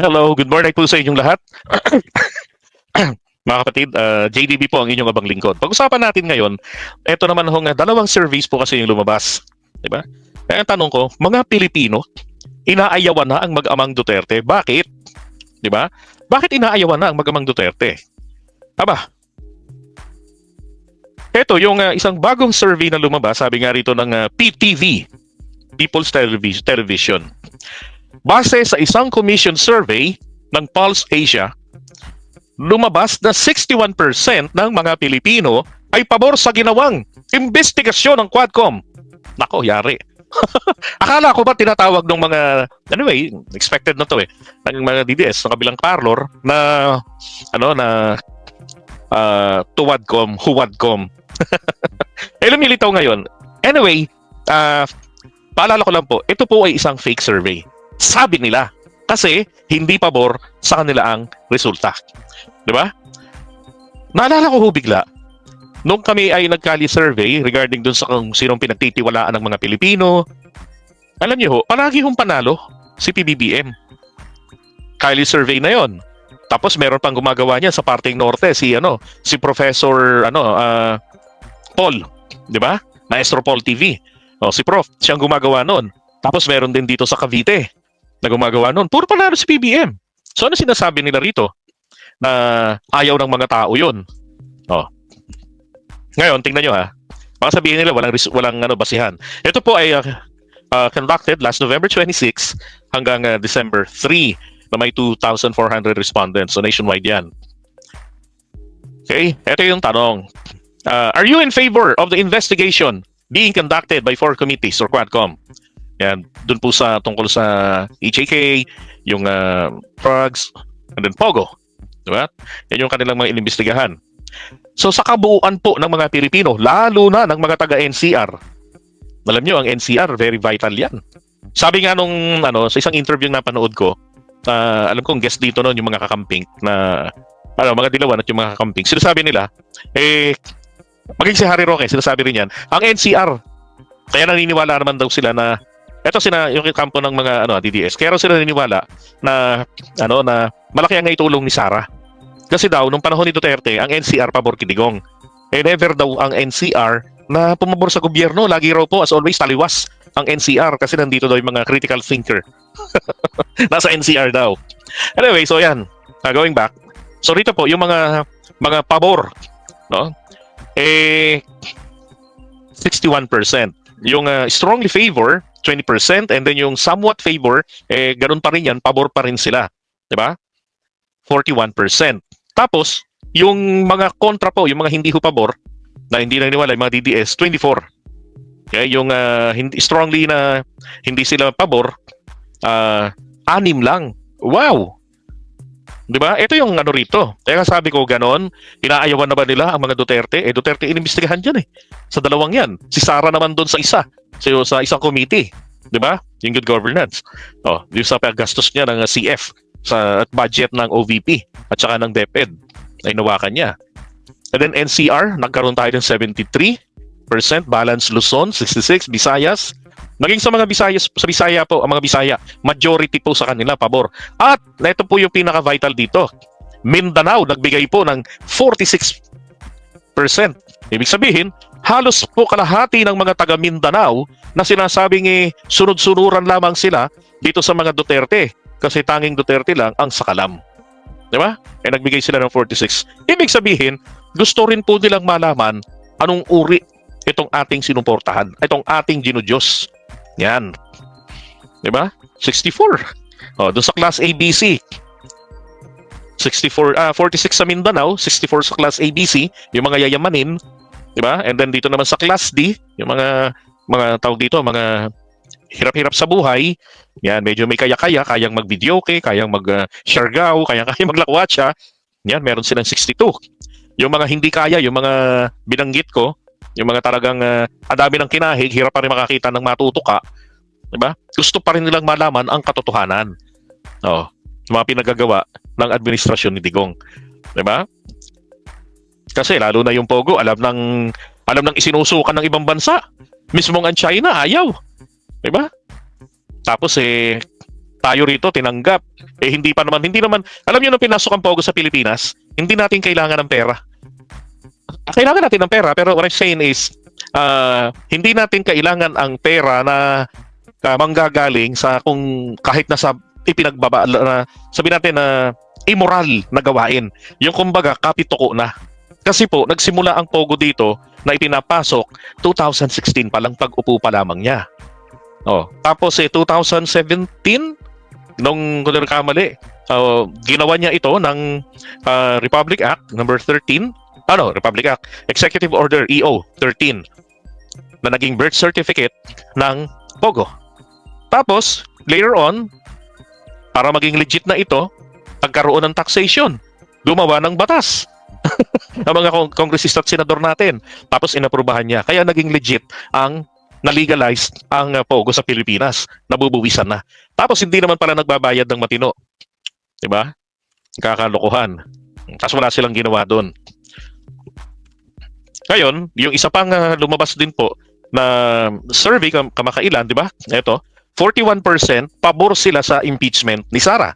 Hello, good morning po sa inyong lahat. Mga kapatid, uh, JDB po ang inyong abang lingkod. Pag-usapan natin ngayon, eto naman hong uh, dalawang surveys po kasi yung lumabas. Di ba? Kaya ang tanong ko, mga Pilipino, inaayawan na ang mag-amang Duterte. Bakit? Di ba? Bakit inaayawan na ang mag-amang Duterte? Aba, eto yung uh, isang bagong survey na lumabas, sabi nga rito ng uh, PTV, People's Televis- Television. Base sa isang commission survey ng Pulse Asia, lumabas na 61% ng mga Pilipino ay pabor sa ginawang investigasyon ng Quadcom. Nako, yari. Akala ko ba tinatawag ng mga, anyway, expected na to eh, ng mga DDS sa kabilang parlor na, ano, na uh, tuwadcom, huwadcom. eh, lumilitaw ngayon. Anyway, uh, paalala ko lang po, ito po ay isang fake survey. Sabi nila. Kasi hindi pabor sa kanila ang resulta. Di ba? Naalala ko ho bigla, nung kami ay nagkali survey regarding dun sa kung sinong pinagtitiwalaan ng mga Pilipino, alam niyo ho, palagi hong panalo si PBBM. Kylie survey na yon. Tapos meron pang gumagawa niya sa parting norte si ano, si Professor ano, uh, Paul, 'di ba? Maestro Paul TV. O si Prof, siyang gumagawa noon. Tapos meron din dito sa Cavite na gumagawa noon. Puro panalo si PBM. So ano sinasabi nila rito? Na ayaw ng mga tao yun. Oh. Ngayon, tingnan nyo ha. Baka sabihin nila walang, walang ano, basihan. Ito po ay uh, uh, conducted last November 26 hanggang uh, December 3 na may 2,400 respondents. So nationwide yan. Okay, ito yung tanong. Uh, are you in favor of the investigation being conducted by four committees or Quadcom? Yan, dun po sa tungkol sa EJK, yung uh, drugs, and then POGO. Diba? Yan yung kanilang mga inimbestigahan. So sa kabuuan po ng mga Pilipino, lalo na ng mga taga-NCR, alam nyo, ang NCR, very vital yan. Sabi nga nung ano, sa isang interview na napanood ko, uh, alam kong guest dito noon yung mga kakamping na ano, mga dilawan at yung mga kakamping. Sinasabi nila, eh, maging si Harry Roque, sinasabi rin yan, ang NCR, kaya naniniwala naman daw sila na ito sina yung kampo ng mga ano DDS. Kaya sila naniniwala na ano na malaki ang naitulong ni Sara. Kasi daw nung panahon ni Duterte, ang NCR pabor kidigong. Eh never daw ang NCR na pumabor sa gobyerno. Lagi raw po as always taliwas ang NCR kasi nandito daw yung mga critical thinker. Nasa NCR daw. Anyway, so yan. Uh, going back. So rito po yung mga mga pabor, no? Eh 61%. Yung uh, strongly favor 20% and then yung somewhat favor, eh, ganun pa rin yan, pabor pa rin sila. Di ba? 41%. Tapos, yung mga kontra po, yung mga hindi ho pabor, na hindi naniniwala, yung mga DDS, 24. Okay, yung uh, hindi, strongly na hindi sila pabor, uh, anim lang. Wow! Di ba? Ito yung ano rito. Kaya sabi ko ganon, inaayawan na ba nila ang mga Duterte? Eh Duterte inimbestigahan dyan eh. Sa dalawang yan. Si Sara naman doon sa isa. So, sa isang committee. Di ba? Yung good governance. Oh, yung sa paggastos niya ng CF sa at budget ng OVP at saka ng DepEd ay nawakan niya. And then NCR, nagkaroon tayo ng 73%, balance Luzon, 66, Visayas, Naging sa mga Bisayas, sa Bisaya po, ang mga Bisaya, majority po sa kanila pabor. At ito po yung pinaka-vital dito. Mindanao nagbigay po ng 46%. Ibig sabihin, halos po kalahati ng mga taga Mindanao na sinasabing eh, sunod-sunuran lamang sila dito sa mga Duterte kasi tanging Duterte lang ang sakalam. Di ba? Eh nagbigay sila ng 46. Ibig sabihin, gusto rin po nilang malaman anong uri itong ating sinuportahan, itong ating ginudyos. Yan. 'Di ba? 64. Oh, doon sa class ABC. 64 ah 46 sa Mindanao, 64 sa class ABC, yung mga yayamanin, 'di ba? And then dito naman sa class D, yung mga mga tawag dito, mga hirap-hirap sa buhay, yan, medyo may kaya-kaya, kayang mag-videoke, kayang mag-shargaw, kayang-kaya maglakwatsa, yan, meron silang 62. Yung mga hindi kaya, yung mga binanggit ko, yung mga talagang uh, ang dami ng kinahig, hirap pa rin makakita ng matutuka, 'di ba? Gusto pa rin nilang malaman ang katotohanan. Oh, yung mga pinagagawa ng administrasyon ni Digong, 'di ba? Kasi lalo na yung Pogo, alam ng alam ng isinusukan ng ibang bansa. Mismong ang China ayaw. 'Di ba? Tapos eh tayo rito tinanggap. Eh hindi pa naman, hindi naman, alam niyo nung pinasok ang Pogo sa Pilipinas, hindi natin kailangan ng pera. Kailangan natin ng pera, pero what I'm saying is, ah, hindi natin kailangan ang pera na uh, manggagaling sa kung kahit nasa ipinagbaba na sabi natin na immoral na gawain. Yung kumbaga kapituko na. Kasi po nagsimula ang Pogo dito na ipinapasok 2016 pa lang pag-upo pa lamang niya. Oh, tapos eh 2017 nung kung kamali, uh, ginawa niya ito ng uh, Republic Act number 13 ano, Republic Act, Executive Order EO 13 na naging birth certificate ng Pogo. Tapos, later on, para maging legit na ito, pagkaroon ng taxation, gumawa ng batas. ang mga kong- kongresista at senador natin. Tapos inaprubahan niya. Kaya naging legit ang na-legalized ang uh, Pogo sa Pilipinas. Nabubuwisan na. Tapos hindi naman pala nagbabayad ng matino. 'Di ba? Kakalokohan. Tapos wala silang ginawa doon. Ngayon, yung isa pang ah, lumabas din po na survey kam- kamakailan, di ba? Ito, 41% pabor sila sa impeachment ni Sara.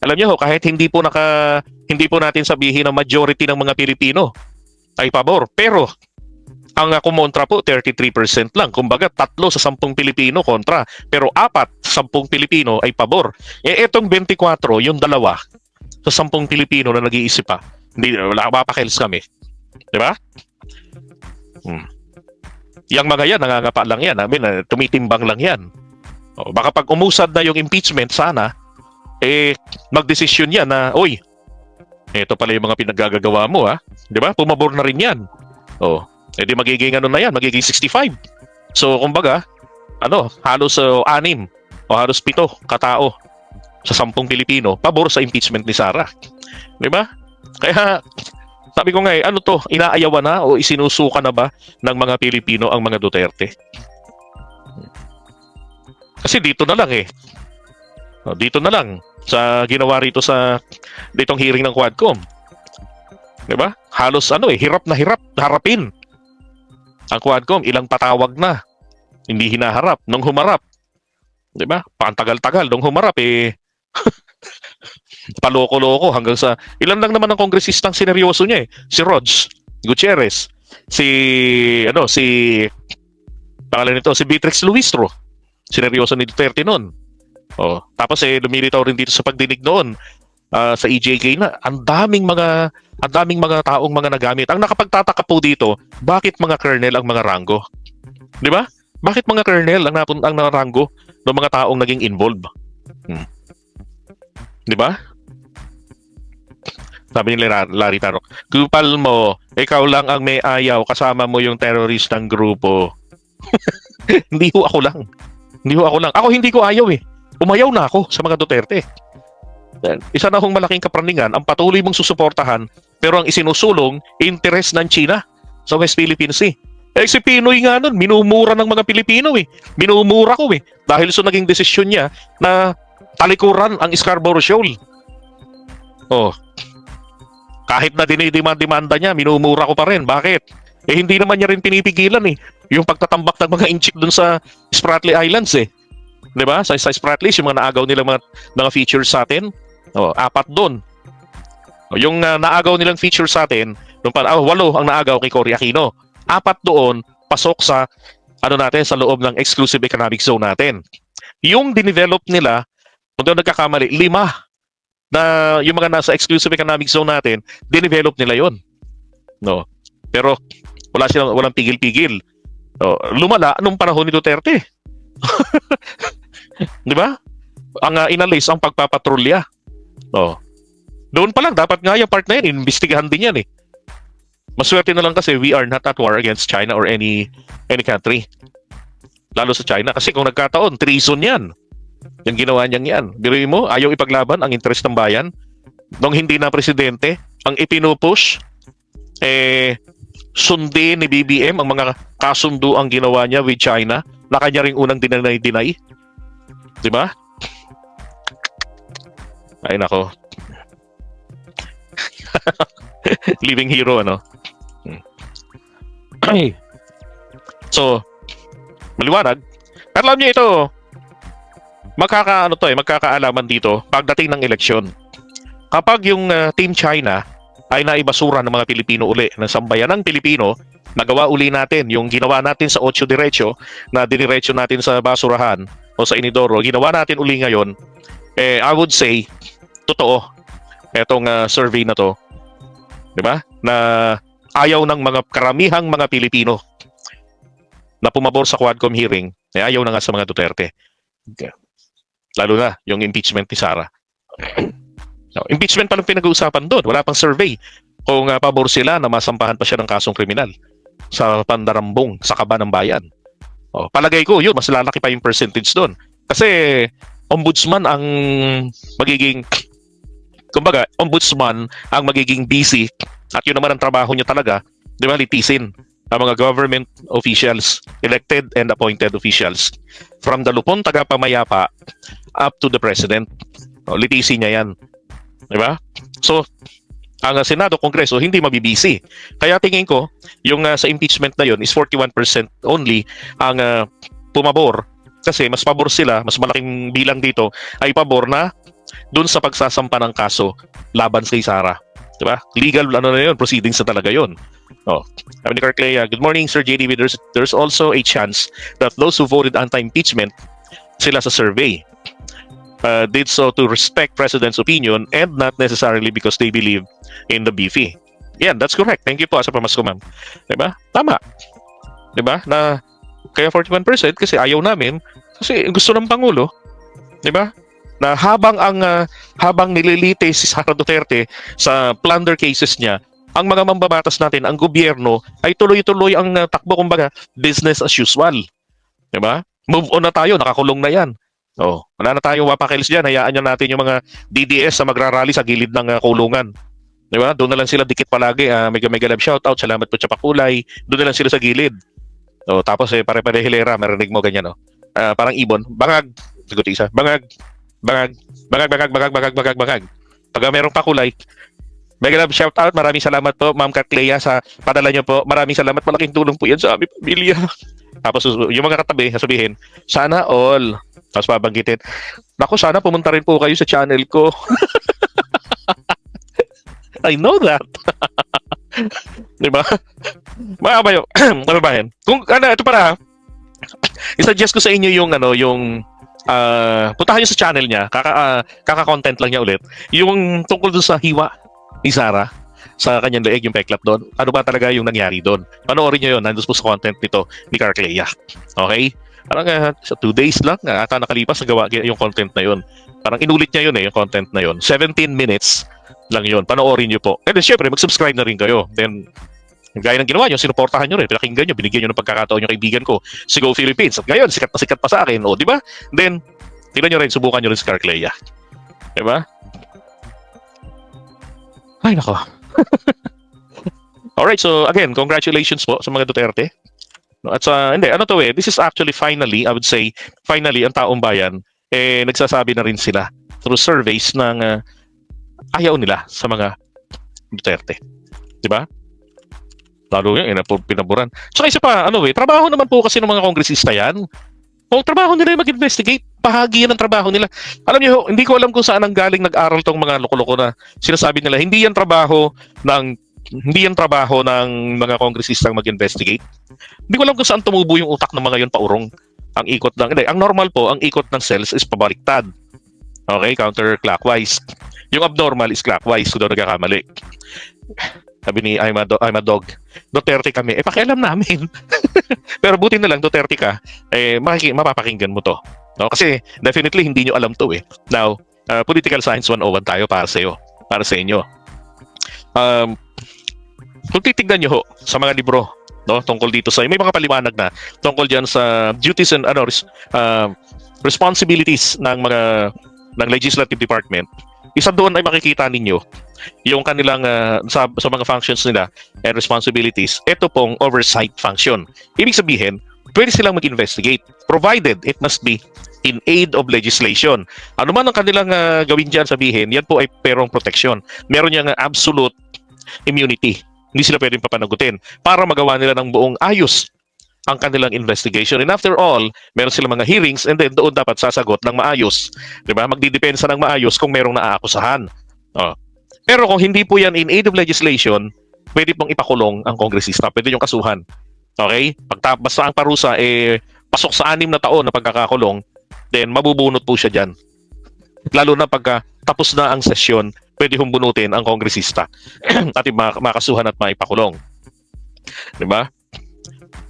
Alam niyo ho, kahit hindi po naka hindi po natin sabihin na majority ng mga Pilipino ay pabor, pero ang uh, kumontra po 33% lang. Kumbaga tatlo sa 10 Pilipino kontra, pero apat sa 10 Pilipino ay pabor. Eh etong 24, yung dalawa sa 10 Pilipino na nag-iisip pa. Hindi wala mapakils kami. 'Di ba? Hmm. Yang mga yan, nangangapa lang yan. I mean, uh, tumitimbang lang yan. O, baka pag umusad na yung impeachment, sana, eh, magdesisyon yan na, oy, ito pala yung mga pinaggagawa mo, ha? Di ba? Pumabor na rin yan. O, edi magiging ano na yan, magiging 65. So, kumbaga, ano, halos uh, anim o halos pito katao sa sampung Pilipino pabor sa impeachment ni Sara. Di ba? Kaya, sabi ko nga eh, ano to, inaayawan na o isinusuka na ba ng mga Pilipino ang mga Duterte? Kasi dito na lang eh. Dito na lang sa ginawa rito sa ditong hearing ng Quadcom. 'Di ba? Halos ano eh, hirap na hirap harapin. Ang Quadcom ilang patawag na. Hindi hinaharap nung humarap. 'Di ba? Pantagal-tagal nung humarap eh paloko-loko hanggang sa ilan lang naman ang kongresistang sineryoso niya eh. Si Rods Gutierrez, si ano, si pangalan nito, si Beatrix Luistro. Sineryoso ni Duterte noon. Oh, tapos eh lumilitaw rin dito sa pagdinig noon ah, sa EJK na ang daming mga ang daming mga taong mga nagamit. Ang nakapagtataka po dito, bakit mga colonel ang mga rango? 'Di ba? Bakit mga colonel ang napun ang narango ng mga taong naging involved? Hmm. 'Di ba? Sabi ni Lar- Larry Tarok, kupal mo, ikaw lang ang may ayaw, kasama mo yung teroristang grupo. hindi ho ako lang. Hindi ho ako lang. Ako hindi ko ayaw eh. Umayaw na ako sa mga Duterte. Isa na hong malaking kapraningan ang patuloy mong susuportahan pero ang isinusulong interest ng China sa West Philippine Sea. Eh si Pinoy nga nun, minumura ng mga Pilipino eh. Minumura ko eh. Dahil sa naging desisyon niya na talikuran ang Scarborough Shoal. Oh. Kahit na dinidemand-demanda niya, minumura ko pa rin. Bakit? Eh hindi naman niya rin pinipigilan eh. Yung pagtatambak ng mga inchik dun sa Spratly Islands eh. 'Di ba? Sa, sa Spratly, yung mga naagaw nila mga, mga features sa atin. Oh, apat doon. Oh, yung ah, naagaw nilang feature sa atin, nung pa, ah, walo ang naagaw kay Cory Aquino. Apat doon, pasok sa ano natin sa loob ng exclusive economic zone natin. Yung dinevelop nila, kung doon nagkakamali, lima na yung mga nasa exclusive economic zone natin, dinevelop nila yon. No. Pero wala silang walang pigil-pigil. Oh, lumala nung panahon ni Duterte. 'Di ba? Ang uh, inalis ang pagpapatrolya. Oh. Doon pa lang dapat nga yung part na yan, investigahan din yan eh. Maswerte na lang kasi we are not at war against China or any any country. Lalo sa China kasi kung nagkataon, treason yan. Yung ginawa niyang yan. Biruin mo, ayaw ipaglaban ang interest ng bayan. Nung hindi na presidente, ang ipinupush, eh, sundin ni BBM ang mga kasundo ang ginawa niya with China na kanya ring unang dinay-dinay. Di ba? Ay nako. Living hero ano. Ay. So, maliwanag. At alam niyo ito, magkakaano to eh, magkakaalaman dito pagdating ng eleksyon. Kapag yung uh, Team China ay naibasura ng mga Pilipino uli, ng sambayanang Pilipino, nagawa uli natin yung ginawa natin sa Ocho Diretso, na diniretso natin sa basurahan o sa Inidoro, ginawa natin uli ngayon, eh, I would say, totoo, etong uh, survey na to, di ba? Na ayaw ng mga karamihang mga Pilipino na pumabor sa Quadcom hearing, eh, ayaw na nga sa mga Duterte. Okay. Lalo na yung impeachment ni Sara. No, impeachment pa lang pinag-uusapan doon. Wala pang survey kung uh, pabor sila na masampahan pa siya ng kasong kriminal sa pandarambong sa kaba ng bayan. Oh, palagay ko, yun, mas lalaki pa yung percentage doon. Kasi ombudsman ang magiging kumbaga, ombudsman ang magiging busy at yun naman ang trabaho niya talaga, di ba, litisin ang mga government officials, elected and appointed officials from the lupon tagapamayapa up to the president. O, litisin niya yan. Di ba? So, ang Senado, Kongreso, hindi mabibisi. Kaya tingin ko, yung uh, sa impeachment na yon is 41% only ang uh, pumabor kasi mas pabor sila, mas malaking bilang dito ay pabor na dun sa pagsasampa ng kaso laban kay Sara. Diba? Legal ano na yun, proceedings na talaga yun. Oh. Sabi ni Carclea, good morning Sir JDB. There's, there's also a chance that those who voted anti-impeachment sila sa survey uh, did so to respect President's opinion and not necessarily because they believe in the BFE. Yeah, that's correct. Thank you po sa pamasko, ma'am. Diba? Tama. Diba? Na kaya 41% kasi ayaw namin kasi gusto ng Pangulo. Diba? Na habang ang uh, habang nililite si Sara Duterte sa plunder cases niya, ang mga mambabatas natin, ang gobyerno ay tuloy-tuloy ang uh, takbo kumbaga business as usual. 'Di ba? Move on na tayo, nakakulong na 'yan. Oh, wala na tayong wapakilis diyan. Hayaan niyo natin yung mga DDS sa magrarally sa gilid ng uh, kulungan. 'Di ba? Doon na lang sila dikit palagi. Uh, mega mega love shout out. Salamat po sa pakulay. Doon na lang sila sa gilid. Oh, tapos eh pare-pare hilera, marinig mo ganyan oh. Uh, parang ibon, bangag, sagot isa. Bangag, bangag, bangag, bangag, bangag, bangag, bangag, bangag. Pag merong pakulay, Mega love shout out. Maraming salamat po, Ma'am Katlea, sa padala niyo po. Maraming salamat. Malaking tulong po yan sa aming pamilya. Tapos yung mga katabi, sabihin, sana all. Tapos babanggitin, Naku, sana pumunta rin po kayo sa channel ko. I know that. Di ba? Mga kabayo, kababayan. Kung ano, ito para, i-suggest ko sa inyo yung ano, yung uh, puntahan niyo sa channel niya, kaka, uh, kaka-content lang niya ulit. Yung tungkol doon sa hiwa ni Sarah sa kanyang leeg yung peklap doon. Ano ba talaga yung nangyari doon? Panoorin niyo yun. Nandun po sa content nito ni Carclea. Okay? Parang uh, sa two days lang, uh, ata nakalipas nagawa yung content na yun. Parang inulit niya yun eh, yung content na yun. 17 minutes lang yun. Panoorin niyo po. And then syempre, mag-subscribe na rin kayo. Then, gaya ng ginawa nyo, sinuportahan nyo rin, pinakinggan nyo, binigyan nyo ng pagkakataon yung kaibigan ko, si Go Philippines. At ngayon, sikat na sikat pa sa akin. O, di ba? Then, tingnan nyo rin, subukan nyo rin si Carclea. Di ba? Ay, nako. Alright, so again, congratulations po sa mga Duterte. At sa, hindi, ano to eh, this is actually finally, I would say, finally, ang taong bayan, eh, nagsasabi na rin sila through surveys ng uh, ayaw nila sa mga Duterte. Di ba? Lalo yung eh, pinaburan. So isa pa, ano eh, trabaho naman po kasi ng mga kongresista yan. Kung trabaho nila mag-investigate, bahagi yan ng trabaho nila. Alam niyo, hindi ko alam kung saan ang galing nag-aral tong mga loko-loko na sinasabi nila. Hindi yan trabaho ng hindi yan trabaho ng mga kongresistang mag-investigate. Hindi ko alam kung saan tumubo yung utak ng mga yon paurong. Ang ikot ng, hindi, ang normal po, ang ikot ng cells is pabaliktad. Okay, counterclockwise. Yung abnormal is clockwise, kung daw nagkakamali. Sabi ni I'm a, do- I'm a dog. Duterte kami. Eh, pakialam namin. Pero buti na lang, Duterte ka, eh, makiki- mapapakinggan mo to. No? Kasi definitely hindi nyo alam to eh. Now, uh, Political Science 101 tayo para sa iyo. Para sa inyo. Um, kung titignan nyo ho sa mga libro no tungkol dito sa may mga paliwanag na tungkol diyan sa duties and ano uh, responsibilities ng mga ng legislative department isa doon ay makikita ninyo yung kanilang uh, sa, sa mga functions nila and responsibilities. Ito pong oversight function. Ibig sabihin pwede silang mag-investigate provided it must be in aid of legislation. Ano man ang kanilang uh, gawin diyan sabihin yan po ay perong protection meron yang uh, absolute immunity. Hindi sila pwedeng papanagutin para magawa nila ng buong ayos ang kanilang investigation. And after all, meron silang mga hearings and then doon dapat sasagot ng maayos. 'Di ba? Magdidepensa ng maayos kung merong naaakusahan. Oh. Pero kung hindi po yan in aid of legislation, pwede pong ipakulong ang kongresista. Pwede yung kasuhan. Okay? Pagta basta ang parusa eh pasok sa anim na taon na pagkakakulong, then mabubunot po siya diyan. Lalo na pagka tapos na ang sesyon, pwede hong bunutin ang kongresista at ma- makasuhan at maipakulong. 'Di ba?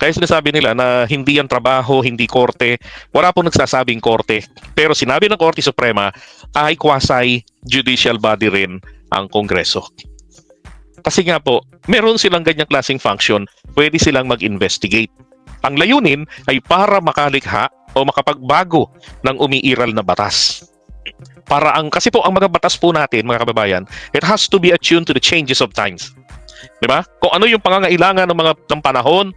Kaya sinasabi nila na hindi yan trabaho, hindi korte. Wala po nagsasabing korte. Pero sinabi ng Korte Suprema ay quasi judicial body rin ang Kongreso. Kasi nga po, meron silang ganyang klaseng function, pwede silang mag-investigate. Ang layunin ay para makalikha o makapagbago ng umiiral na batas. Para ang kasi po ang mga batas po natin, mga kababayan, it has to be attuned to the changes of times. 'Di ba? Kung ano yung pangangailangan ng mga ng panahon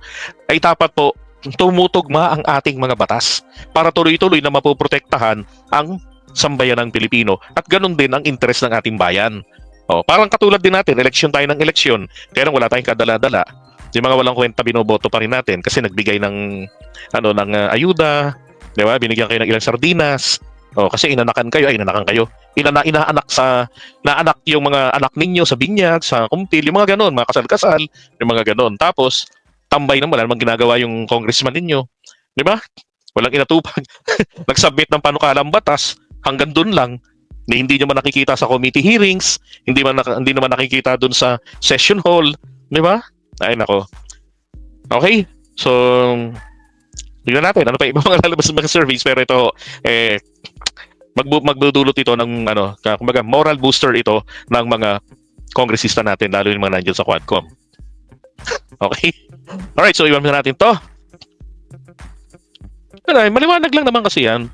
ay dapat po tumutugma ang ating mga batas para tuloy-tuloy na mapoprotektahan ang sambayan ng Pilipino at ganun din ang interes ng ating bayan. Oh, parang katulad din natin, eleksyon tayo ng eleksyon, kaya lang wala tayong kadala-dala. Yung mga walang kwenta binoboto pa rin natin kasi nagbigay ng ano ng uh, ayuda, 'di ba? Binigyan kayo ng ilang sardinas. Oh, kasi inanakan kayo, ay inanakan kayo. Inana inaanak sa naanak yung mga anak ninyo sa binyag, sa kumpil, yung mga ganon, mga kasal-kasal, yung mga ganon. Tapos tambay naman, wala ginagawa yung congressman ninyo. 'Di ba? Walang inatupag. Nag-submit ng panukalang batas, hanggang doon lang. Na hindi nyo man nakikita sa committee hearings, hindi man hindi naman nakikita doon sa session hall, 'di ba? Ay nako. Okay? So tingnan natin ano pa ibang mga lalabas ng mga surveys pero ito eh magbu- magdudulot ito ng ano, kumbaga moral booster ito ng mga kongresista natin lalo yung mga nandiyan sa Quadcom. Okay? Alright, so iwan na natin to. Ano, maliwanag lang naman kasi yan.